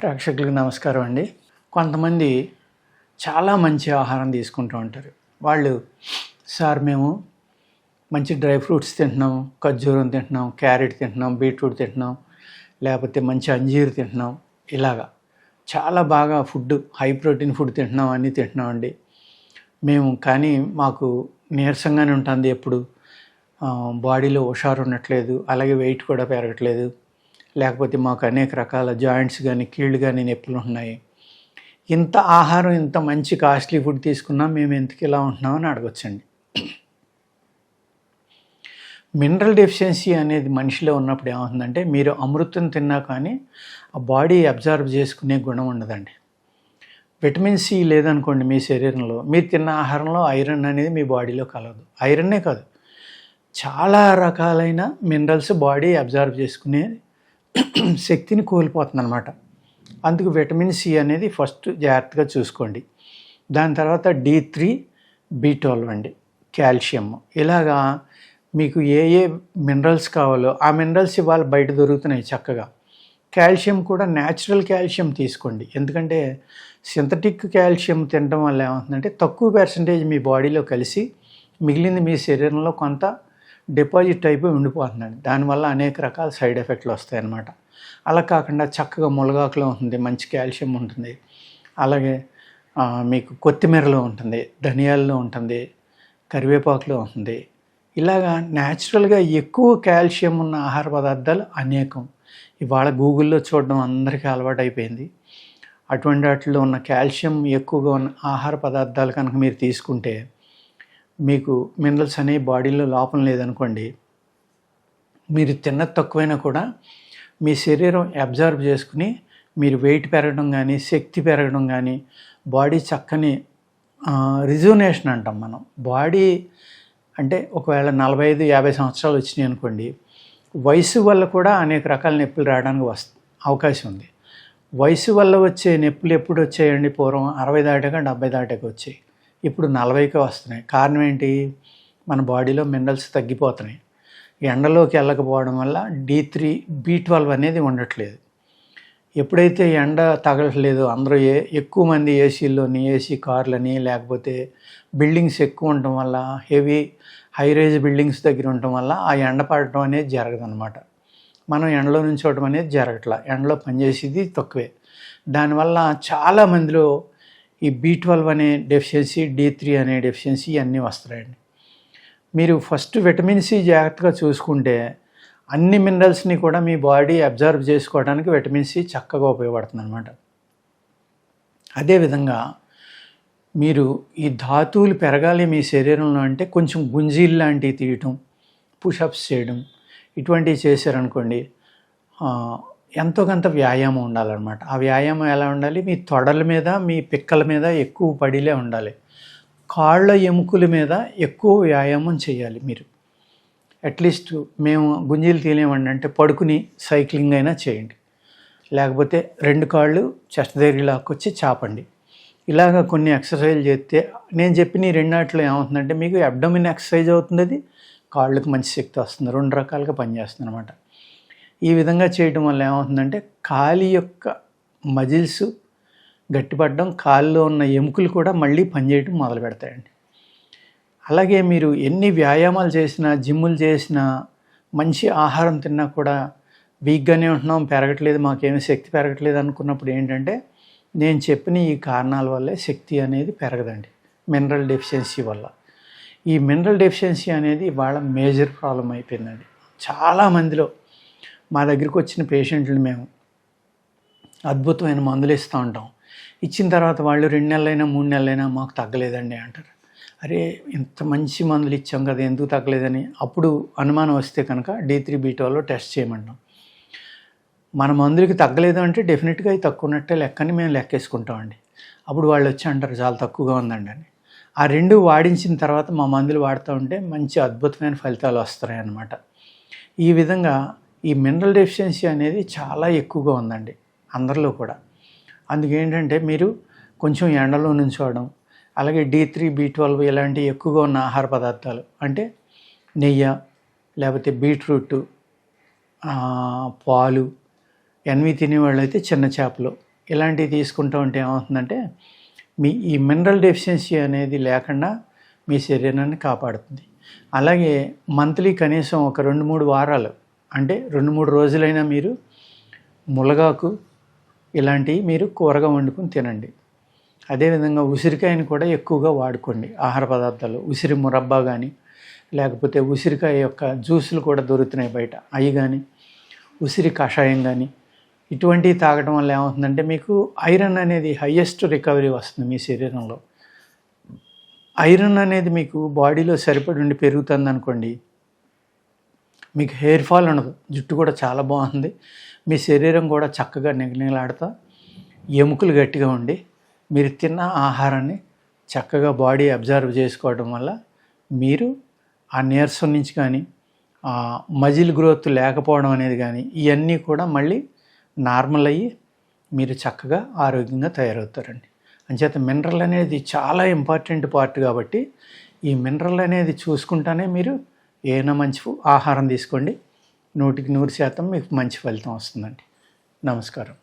ప్రేక్షకులకు నమస్కారం అండి. కొంతమంది చాలా మంచి ఆహారం తీసుకుంటూ ఉంటారు. వాళ్ళు సార్ మేము మంచి డ్రై ఫ్రూట్స్ తింటున్నాం ఖర్జూరం తింటున్నాం క్యారెట్ తింటున్నాం బీట్రూట్ తింటున్నాం లేకపోతే మంచి అంజీరు తింటున్నాం. ఇలాగా. చాలా బాగా ఫుడ్ హై ప్రోటీన్ ఫుడ్ తింటున్నాం అన్నీ తింటున్నాం అండి. మేము కానీ మాకు నీరసంగానే ఉంటుంది ఎప్పుడు. బాడీలో హుషారు ఉండట్లేదు అలాగే వెయిట్ కూడా పెరగట్లేదు. లేకపోతే మాకు అనేక రకాల జాయింట్స్ కానీ కీళ్ళు కానీ నొప్పులు ఉన్నాయి. ఇంత ఆహారం ఇంత మంచి కాస్ట్లీ ఫుడ్ తీసుకున్నా మేము ఎందుకు ఇలా ఉంటున్నామని అడగొచ్చండి. మినరల్ డెఫిషియన్సీ అనేది మనిషిలో ఉన్నప్పుడు ఏమవుతుందంటే మీరు అమృతం తిన్నా కానీ ఆ బాడీ అబ్జర్వ్ చేసుకునే గుణం ఉండదండి. విటమిన్ సి లేదనుకోండి మీ శరీరంలో మీరు తిన్న ఆహారంలో ఐరన్ అనేది మీ బాడీలో కలదు ఐరన్నే కాదు. చాలా రకాలైన మినరల్స్ బాడీ అబ్జర్వ్ చేసుకునే శక్తిని కోల్పోతుంది అనమాట అందుకు విటమిన్ సి అనేది ఫస్ట్ జాగ్రత్తగా చూసుకోండి. దాని తర్వాత డి త్రీ బి ట్వెల్వ్ అండి కాల్షియం. ఇలాగా మీకు ఏ ఏ మినరల్స్ కావాలో ఆ మినరల్స్ ఇవాళ బయట దొరుకుతున్నాయి చక్కగా. కాల్షియం కూడా న్యాచురల్ కాల్షియం తీసుకోండి. ఎందుకంటే సింథటిక్ కాల్షియం తినడం వల్ల ఏమవుతుందంటే తక్కువ పర్సంటేజ్ మీ బాడీలో కలిసి మిగిలింది మీ శరీరంలో కొంత డిపాజిట్ అయిపోయి ఉండిపోతుందండి దానివల్ల అనేక రకాల సైడ్ ఎఫెక్ట్లు వస్తాయి అన్నమాట అలా కాకుండా చక్కగా ములగాకులో ఉంటుంది మంచి కాల్షియం ఉంటుంది. అలాగే మీకు కొత్తిమీరలో ఉంటుంది ధనియాల్లో ఉంటుంది కరివేపాకులో ఉంటుంది. ఇలాగా న్యాచురల్గా ఎక్కువ కాల్షియం ఉన్న ఆహార పదార్థాలు అనేకం. ఇవాళ గూగుల్లో చూడడం అందరికీ అలవాటు అయిపోయింది అటువంటి వాటిలో ఉన్న కాల్షియం ఎక్కువగా ఉన్న ఆహార పదార్థాలు కనుక మీరు తీసుకుంటే మీకు మినరల్స్ అనేవి బాడీలో లోపం లేదనుకోండి మీరు తిన్న తక్కువైనా కూడా మీ శరీరం అబ్జర్వ్ చేసుకుని మీరు వెయిట్ పెరగడం కానీ శక్తి పెరగడం కానీ బాడీ చక్కని రిజునేషన్ అంటాం మనం. బాడీ అంటే ఒకవేళ నలభై ఐదు యాభై సంవత్సరాలు వచ్చినాయి అనుకోండి వయసు వల్ల కూడా అనేక రకాల నొప్పులు రావడానికి వస్తు అవకాశం ఉంది. వయసు వల్ల వచ్చే నొప్పులు ఎప్పుడు వచ్చాయండి? పూర్వం అరవై దాటాక డెబ్బై దాటాక వచ్చాయి. ఇప్పుడు నలభైకే వస్తున్నాయి. కారణం ఏంటి? మన బాడీలో మినరల్స్ తగ్గిపోతున్నాయి. ఎండలోకి వెళ్ళకపోవడం వల్ల డి త్రీ బి ట్వెల్వ్ అనేది ఉండట్లేదు. ఎప్పుడైతే ఎండ తగలట్లేదు అందరూ ఏ ఎక్కువ మంది ఏసీల్లోని ఏసీ కార్లని లేకపోతే బిల్డింగ్స్ ఎక్కువ ఉండటం వల్ల హెవీ హై రేజ్ బిల్డింగ్స్ దగ్గర ఉండటం వల్ల ఆ ఎండ పడటం అనేది జరగదన్నమాట. మనం ఎండలో నుంచి చూడటం అనేది జరగట్లా. ఎండలో పనిచేసేది తక్కువే. దానివల్ల చాలా మందిలో ఈ బి ట్వెల్వ్ అనే డెఫిషియన్సీ డి త్రీ అనే డెఫిషియన్సీ అన్నీ వస్తాయండి. మీరు ఫస్ట్ విటమిన్ సి జాగ్రత్తగా చూసుకుంటే అన్ని మినరల్స్ని కూడా మీ బాడీ అబ్జర్వ్ చేసుకోవడానికి విటమిన్ సి చక్కగా ఉపయోగపడుతుంది అనమాట అదేవిధంగా మీరు ఈ ధాతువులు పెరగాలి మీ శరీరంలో అంటే కొంచెం గుంజీలు లాంటివి తీయటం పుషప్స్ చేయడం ఇటువంటివి చేశారనుకోండి ఎంతో కొంత వ్యాయామం ఉండాలన్నమాట. ఆ వ్యాయామం ఎలా ఉండాలి? మీ తొడల మీద మీ పిక్కల మీద ఎక్కువ పడిలే ఉండాలి. కాళ్ళ ఎముకల మీద ఎక్కువ వ్యాయామం చేయాలి మీరు. అట్లీస్ట్ మేము గుంజీలు తీయలేమండి అంటే పడుకుని సైక్లింగ్ అయినా చేయండి. లేకపోతే రెండు కాళ్ళు చెస్ట్ దగ్గర లాక్కొచ్చి చాపండి. ఇలాగ కొన్ని ఎక్సర్సైజ్ చేస్తే నేను చెప్పిన ఈ రెండాట్లో ఏమవుతుందంటే మీకు అబ్డమిన్ ఎక్సర్సైజ్ అవుతుంది కాళ్ళకు మంచి శక్తి వస్తుంది. రెండు రకాలుగా పనిచేస్తుంది అనమాట ఈ విధంగా చేయడం వల్ల ఏమవుతుందంటే కాలి యొక్క మజిల్స్ గట్టిపడడం కాల్లో ఉన్న ఎముకలు కూడా మళ్ళీ పనిచేయటం మొదలు పెడతాయండి. అలాగే మీరు ఎన్ని వ్యాయామాలు చేసినా జిమ్ములు చేసినా మంచి ఆహారం తిన్నా కూడా వీక్గానే ఉంటున్నాం పెరగట్లేదు మాకేమీ శక్తి పెరగట్లేదు అనుకున్నప్పుడు ఏంటంటే నేను చెప్పిన ఈ కారణాల వల్లే శక్తి అనేది పెరగదండి మినరల్ డెఫిషియన్సీ వల్ల. ఈ మినరల్ డెఫిషియన్సీ అనేది వాళ్ళ మేజర్ ప్రాబ్లం అయిపోయిందండి. చాలా మందిలో మా దగ్గరికి వచ్చిన పేషెంట్లు మేము. అద్భుతమైన మందులు ఇస్తూ ఉంటాం. ఇచ్చిన తర్వాత వాళ్ళు రెండు నెలలైనా మూడు నెలలైనా మాకు తగ్గలేదండి అంటారు. అరే ఇంత మంచి మందులు ఇచ్చాం కదా ఎందుకు తగ్గలేదని? అప్పుడు అనుమానం వస్తే కనుక డి త్రీ బీటోలో టెస్ట్ చేయమంటాం. మన మందులకి తగ్గలేదు అంటే డెఫినెట్గా అవి తక్కువ ఉన్నట్టే లెక్కని మేము లెక్కేసుకుంటామండి. అప్పుడు వాళ్ళు వచ్చి అంటారు చాలా తక్కువగా ఉందండి అని. ఆ రెండు వాడించిన తర్వాత మా మందులు వాడుతూ ఉంటే మంచి అద్భుతమైన ఫలితాలు వస్తాయి అన్నమాట ఈ విధంగా ఈ మినరల్ డెఫిషియన్సీ అనేది చాలా ఎక్కువగా ఉందండి అందరిలో కూడా. అందుకేంటంటే మీరు కొంచెం ఎండలో నుంచోవడం అలాగే డి త్రీ బి ట్వెల్వ్ ఇలాంటి ఎక్కువగా ఉన్న ఆహార పదార్థాలు అంటే నెయ్యి లేకపోతే బీట్రూట్ పాలు ఎన్వి తినేవాళ్ళు అయితే చిన్న చేపలు ఇలాంటివి తీసుకుంటూ ఉంటే ఏమవుతుందంటే మీ ఈ మినరల్ డెఫిషియన్సీ అనేది లేకుండా మీ శరీరాన్ని కాపాడుతుంది. అలాగే మంత్లీ కనీసం ఒక రెండు మూడు వారాలు అంటే రెండు మూడు రోజులైనా మీరు ములగాకు ఇలాంటివి మీరు కూరగా వండుకుని తినండి. అదేవిధంగా ఉసిరికాయని కూడా ఎక్కువగా వాడుకోండి. ఆహార పదార్థాలు ఉసిరి మురబ్బా కానీ లేకపోతే ఉసిరికాయ యొక్క జ్యూసులు కూడా దొరుకుతున్నాయి బయట. అవి కానీ ఉసిరి కషాయం కానీ ఇటువంటివి తాగడం వల్ల ఏమవుతుందంటే మీకు ఐరన్ అనేది హయ్యెస్ట్ రికవరీ వస్తుంది మీ శరీరంలో. ఐరన్ అనేది మీకు బాడీలో సరిపడి ఉండి పెరుగుతుంది అనుకోండి మీకు హెయిర్ ఫాల్ ఉండదు. జుట్టు కూడా చాలా బాగుంది. మీ శరీరం కూడా చక్కగా నిగనిగలాడుతా. ఎముకలు గట్టిగా ఉండి మీరు తిన్న ఆహారాన్ని చక్కగా బాడీ అబ్జర్వ్ చేసుకోవడం వల్ల మీరు ఆ నీరసం నుంచి కానీ ఆ మజిల్ గ్రోత్ లేకపోవడం అనేది కానీ ఇవన్నీ కూడా మళ్ళీ నార్మల్ అయ్యి మీరు చక్కగా ఆరోగ్యంగా తయారవుతారండి. అంచేత మినరల్ అనేది చాలా ఇంపార్టెంట్ పార్ట్ కాబట్టి ఈ మినరల్ అనేది చూసుకుంటానే మీరు ఏమైనా మంచి ఆహారం తీసుకోండి. నూటికి నూరు శాతం మీకు మంచి ఫలితం వస్తుందండి. నమస్కారం.